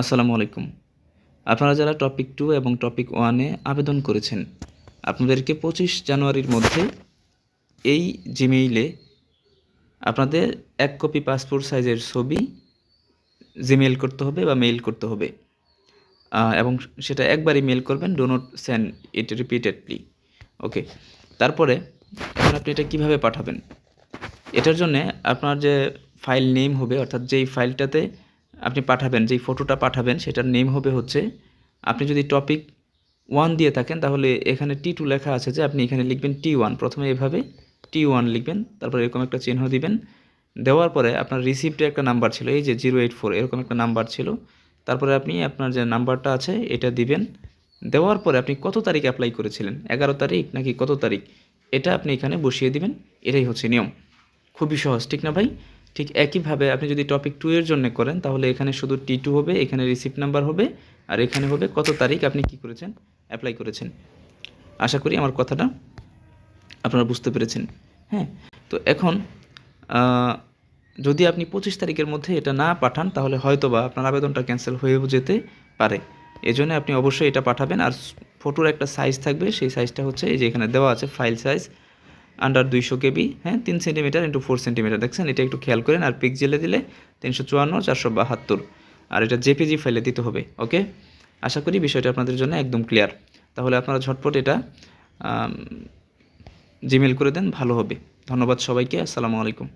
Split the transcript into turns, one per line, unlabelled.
আসসালামু আলাইকুম। আপনারা যারা টপিক টু এবং টপিক ওয়ানে আবেদন করেছেন, আপনাদেরকে পঁচিশ জানুয়ারির মধ্যে এই জিমেইলে আপনাদের এক কপি পাসপোর্ট সাইজের ছবি জিমেইল করতে হবে বা মেইল করতে হবে। এবং সেটা একবারই মেল করবেন do not it repeatedly okay তারপরে এখন আপনি এটা কীভাবে পাঠাবেন? এটার জন্যে আপনার যে ফাইল নেম হবে, অর্থাৎ যেই ফাইলটাতে আপনি পাঠাবেন, যেই ফটোটা পাঠাবেন সেটার নেম হবে হচ্ছে, আপনি যদি টপিক ওয়ান দিয়ে থাকেন তাহলে এখানে টি টু লেখা আছে যে আপনি এখানে লিখবেন টি ওয়ান প্রথমে এভাবে টি ওয়ান লিখবেন, তারপর এরকম একটা চিহ্ন দিবেন। দেওয়ার পরে আপনার রিসিপ্টে একটা নাম্বার ছিল, এই যে জিরো এইট ফোর এরকম একটা নাম্বার ছিল। তারপরে আপনি আপনার যে নাম্বারটা আছে এটা দিবেন। দেওয়ার পরে আপনি কত তারিখ অ্যাপ্লাই করেছিলেন? এগারো তারিখ নাকি কত তারিখ? এটা আপনি এখানে বসিয়ে দিবেন, এটাই হচ্ছে নিয়ম। খুবই সহজ, ঠিক না ভাই? ঠিক একইভাবে আপনি যদি টপিক টু এর জন্য করেন, তাহলে এখানে শুধু টি টু হবে, এখানে রিসিপ্ট নাম্বার হবে, আর এখানে হবে কত তারিখ আপনি কি করেছেন অ্যাপ্লাই করেছেন। আশা করি আমার কথাটা আপনারা বুঝতে পেরেছেন। হ্যাঁ তো এখন যদি আপনি পঁচিশ তারিখের মধ্যে এটা না পাঠান, তাহলে হয়তো বা আপনার আবেদনটা ক্যান্সেল হয়েও যেতে পারে। এই জন্য আপনি অবশ্যই এটা পাঠাবেন, আর ফটোর একটা সাইজ থাকবে, সেই সাইজটা হচ্ছে এই যে এখানে দেওয়া আছে ফাইল সাইজ আন্ডার দুইশো কেবি হ্যাঁ তিন সেন্টিমিটার ইন্টু ফোর সেন্টিমিটার দেখছেন? এটা একটু খেয়াল করেন, আর পিকজেলে দিলে তিনশো চুয়ান্ন, চারশো বাহাত্তর। আর এটা জেপিজি ফাইলে দিতে হবে ওকে আশা করি বিষয়টা আপনাদের জন্য একদম ক্লিয়ার তাহলে আপনারা ঝটপট এটা জিমেল করে দেন, ভালো হবে। ধন্যবাদ সবাইকে, আসসালামু আলাইকুম।